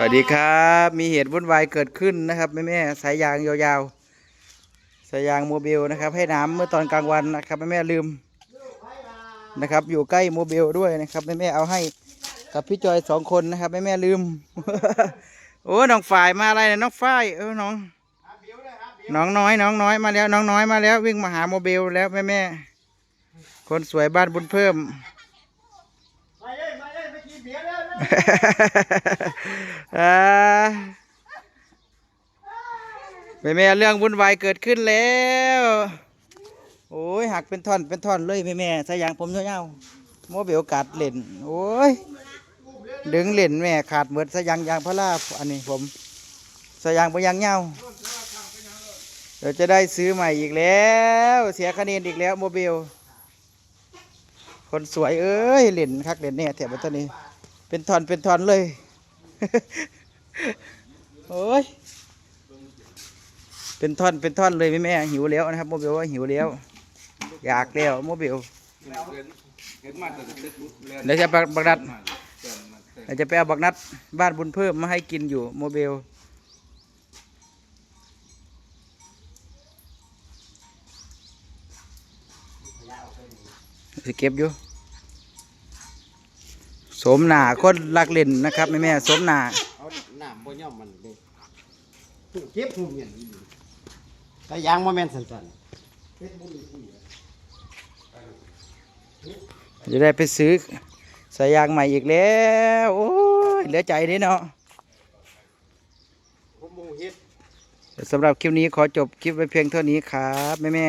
สวัสดีครับ มีเหตุวุ่นวายเกิดขึ้นนะครับแม่แม่สายยางยาวๆสายยางโมบิลนะครับ ให้น้ำเมื่อตอนกลางวันนะครับแม่แม่ลืมนะครับ อยู่ใกล้โมบิลด้วยนะครับแม่แม่เอาให้กับพี่จอยสองคนนะครับแม่แม่ลืม โอ้น้องฝ่ายมาอะไรนี่ยน้องฝ่ายเออน้องน้องน้อยน้องน้อยมาแล้วน้องน้อยมาแล้ว วิ่งมาหาโมบิลแล้วแม่แม่คนสวยบ้านบุญเพิ่ม มาเลยมาเลยไปกินเบียร์ แล้วนะอ่าแม่แม่เรื่องวุ่นวายเกิดขึ้นแล้ว โอ้ยหักเป็นท่อนเป็นท่อนเลยแม่แม่ๆสายางผมยาวๆโมเบลกัดเล่น โอ้ย ดึงเล่นแม่ขาดเหมือนสายางยางพาราอันนี้ผมสายางไปยางเงาเดี๋ยวจะได้ซื้อใหม่อีกแล้ว เสียคะแนนอีกแล้วโมเบลคนสวยเอ้ยเล่นคักเล่นเนี่ยแถบตัวนี้ เป็นท่อนเป็นท่อนเลย โอ้ย เป็นท่อนเป็นท่อนเลยแม่แม่หิวแล้วนะครับโมเบลว่าหิวแล้ว อยากแล้วโมเบลเดี๋ยวจะบักบักนัดเดี๋ยวจะไปเอาบักนัดบ้านบุญเพิ่มมาให้กินอยู่โมเบลสิเก็บอยู่ สมหนาคนรักเล่นนะครับแม่แม่สมหนาเอาน้ำบ่ย่อมมันเลยเก็บหูเมียนอีหลีแต่ยางบ่แม่นสั่นๆเฮ็ดบุญอีกทีจะได้ไปซื้อสายยางใหม่อีกแล้ว โอ้ยเหลือใจเด้เนาะผมบ่เฮ็ดสำหรับคลิปนี้ขอจบคลิปไว้เพียงเท่านี้ครับ แม่แม่